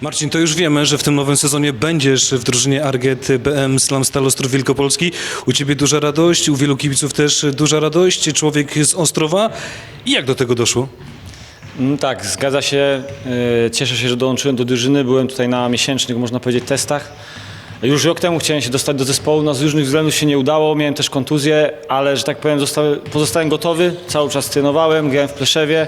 Marcin, to już wiemy, że w tym nowym sezonie będziesz w drużynie Arget BM Slam Stal Ostrów Wielkopolski. U Ciebie duża radość, u wielu kibiców też duża radość. Człowiek z Ostrowa. I jak do tego doszło? Mm, Tak, zgadza się. Yy, Cieszę się, że dołączyłem do drużyny. Byłem tutaj na miesięcznych, można powiedzieć, testach. Już rok temu chciałem się dostać do zespołu, no z różnych względów się nie udało, miałem też kontuzję, ale że tak powiem zostałem, pozostałem gotowy, cały czas trenowałem, grałem w Pleszewie.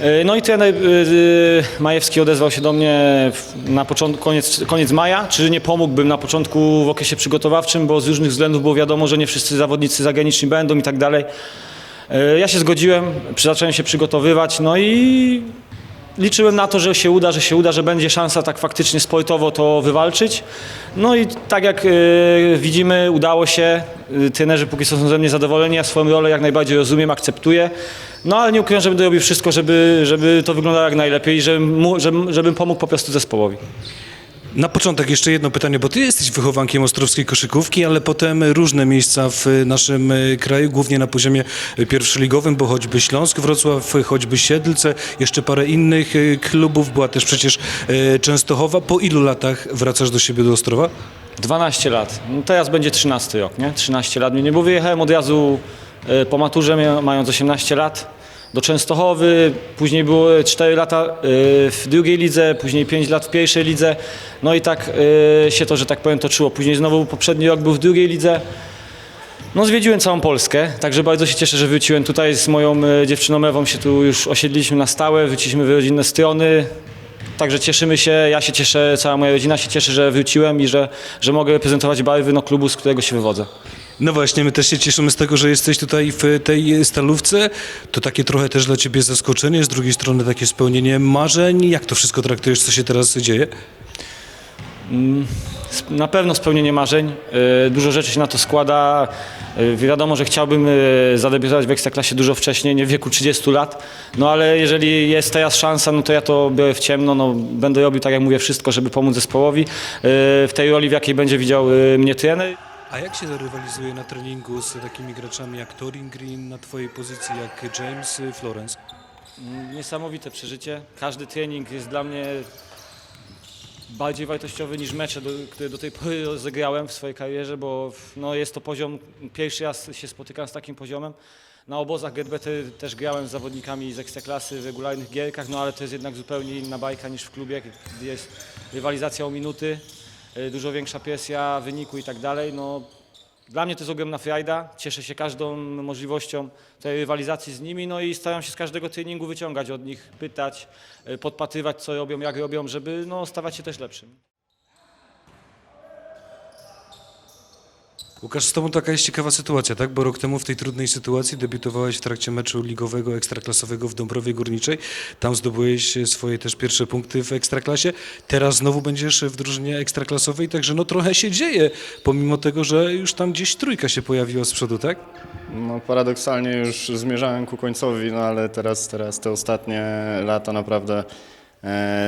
Yy, No i trener yy, Majewski odezwał się do mnie na początku, koniec, koniec maja, czy nie pomógłbym na początku w okresie przygotowawczym, bo z różnych względów było wiadomo, że nie wszyscy zawodnicy zagraniczni będą i tak dalej. E, Ja się zgodziłem, zacząłem się przygotowywać, no i liczyłem na to, że się uda, że się uda, że będzie szansa tak faktycznie sportowo to wywalczyć. No i tak jak e, widzimy, udało się. E, Trenerzy póki są ze mnie zadowoleni, ja swoją rolę jak najbardziej rozumiem, akceptuję. No ale nie ukrywam, że będę robił wszystko, żeby, żeby to wyglądało jak najlepiej i żebym, żebym pomógł po prostu zespołowi. Na początek jeszcze jedno pytanie, bo Ty jesteś wychowankiem ostrowskiej koszykówki, ale potem różne miejsca w naszym e, kraju, głównie na poziomie pierwszoligowym, bo choćby Śląsk, Wrocław, choćby Siedlce, jeszcze parę innych e, klubów, była też przecież e, Częstochowa. Po ilu latach wracasz do siebie do Ostrowa? 12 lat. No teraz będzie 13 rok, nie? 13 lat mnie, bo wyjechałem od razu e, po maturze, mając 18 lat do Częstochowy, później było 4 lata e, w drugiej lidze, później 5 lat w pierwszej lidze. No i tak e, się to, że tak powiem, toczyło. Później znowu poprzedni rok był w drugiej lidze. No zwiedziłem całą Polskę, także bardzo się cieszę, że wróciłem tutaj z moją e, dziewczyną Ewą się tu już osiedliliśmy na stałe, wróciliśmy w rodzinne strony. Także cieszymy się, ja się cieszę, cała moja rodzina się cieszy, że wróciłem i że, że mogę reprezentować barwy no, klubu, z którego się wywodzę. No właśnie, my też się cieszymy z tego, że jesteś tutaj w tej stalówce. To takie trochę też dla Ciebie zaskoczenie, z drugiej strony takie spełnienie marzeń. Jak to wszystko traktujesz, co się teraz dzieje? Sp- Na pewno spełnienie marzeń, e, dużo rzeczy się na to składa. E, Wiadomo, że chciałbym e, zadebiutować w Ekstraklasie dużo wcześniej, nie w wieku 30 lat, no ale jeżeli jest teraz szansa, no to ja to biorę w ciemno, no będę robił, tak jak mówię, wszystko, żeby pomóc zespołowi w tej roli, w jakiej będzie widział mnie trener. A jak się rywalizuje na treningu z takimi graczami jak Torin Green na Twojej pozycji, jak James Florence? Niesamowite przeżycie. Każdy trening jest dla mnie bardziej wartościowy niż mecze, do, które do tej pory rozegrałem w swojej karierze, bo no, jest to poziom, pierwszy raz się spotykam z takim poziomem. Na obozach Getbety też grałem z zawodnikami z ekstraklasy w regularnych gierkach, no ale to jest jednak zupełnie inna bajka niż w klubie, gdzie jest rywalizacja o minuty, dużo większa presja wyniku i tak dalej. No, dla mnie to jest ogromna frajda. Cieszę się każdą możliwością tej rywalizacji z nimi, no i staram się z każdego treningu wyciągać od nich, pytać, y, podpatrywać, co robią, jak robią, żeby no, stawać się też lepszym. Łukasz, z Tobą taka jest ciekawa sytuacja, tak? Bo rok temu w tej trudnej sytuacji debiutowałeś w trakcie meczu ligowego, ekstraklasowego w Dąbrowie Górniczej. Tam zdobyłeś swoje też pierwsze punkty w ekstraklasie. Teraz znowu będziesz w drużynie ekstraklasowej, także no trochę się dzieje, pomimo tego, że już tam gdzieś trójka się pojawiła z przodu, tak? No paradoksalnie już zmierzałem ku końcowi, no ale teraz, teraz te ostatnie lata naprawdę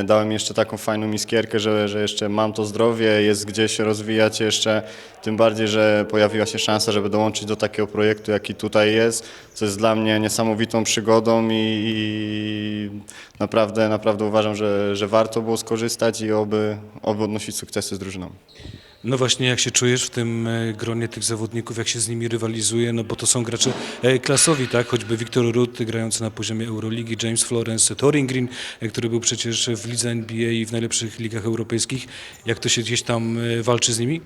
dałem jeszcze taką fajną iskierkę, że, że jeszcze mam to zdrowie, jest gdzie się rozwijać jeszcze, tym bardziej, że pojawiła się szansa, żeby dołączyć do takiego projektu, jaki tutaj jest, co jest dla mnie niesamowitą przygodą i, i naprawdę, naprawdę uważam, że, że warto było skorzystać i oby, oby odnosić sukcesy z drużyną. No właśnie, jak się czujesz w tym e, gronie tych zawodników, jak się z nimi rywalizuje, no bo to są gracze e, klasowi, tak? Choćby Wiktor Ruth grający na poziomie Euroligi, James Florence, Torin Green, e, który był przecież w lidze NBA i w najlepszych ligach europejskich. Jak to się gdzieś tam walczy z nimi?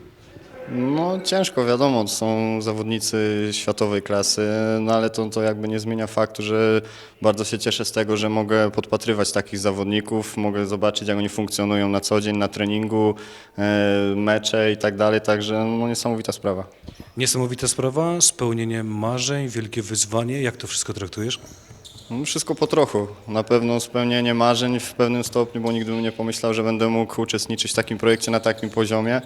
No ciężko, wiadomo, to są zawodnicy światowej klasy, no ale to, to jakby nie zmienia faktu, że bardzo się cieszę z tego, że mogę podpatrywać takich zawodników, mogę zobaczyć jak oni funkcjonują na co dzień, na treningu, e, mecze i tak dalej, także no niesamowita sprawa. Niesamowita sprawa, spełnienie marzeń, wielkie wyzwanie. Jak to wszystko traktujesz? No, wszystko po trochu. Na pewno spełnienie marzeń w pewnym stopniu, bo nigdy bym nie pomyślał, że będę mógł uczestniczyć w takim projekcie na takim poziomie.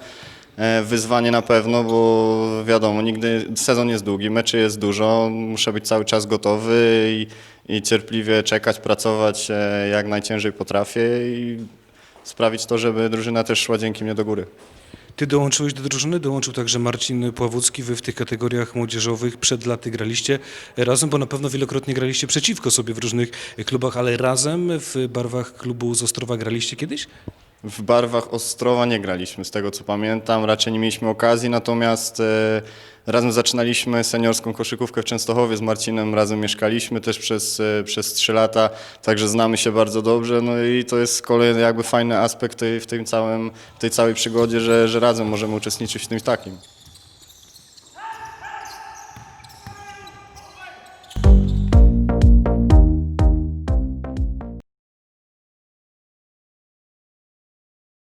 E, Wyzwanie na pewno, bo wiadomo, nigdy sezon jest długi, meczy jest dużo, muszę być cały czas gotowy i, i cierpliwie czekać, pracować e, jak najciężej potrafię i sprawić to, żeby drużyna też szła dzięki mnie do góry. Ty dołączyłeś do drużyny, dołączył także Marcin Pławucki. Wy w tych kategoriach młodzieżowych przed laty graliście razem, bo na pewno wielokrotnie graliście przeciwko sobie w różnych klubach, ale razem w barwach klubu z Ostrowa graliście kiedyś? W barwach Ostrowa nie graliśmy, z tego co pamiętam. Raczej nie mieliśmy okazji, natomiast e, razem zaczynaliśmy seniorską koszykówkę w Częstochowie z Marcinem, razem mieszkaliśmy też przez, e, przez 3 lata, także znamy się bardzo dobrze. No i to jest kolejny jakby fajny aspekt tej, w, tym całym, tej całej przygodzie, że, że razem możemy uczestniczyć w tym takim.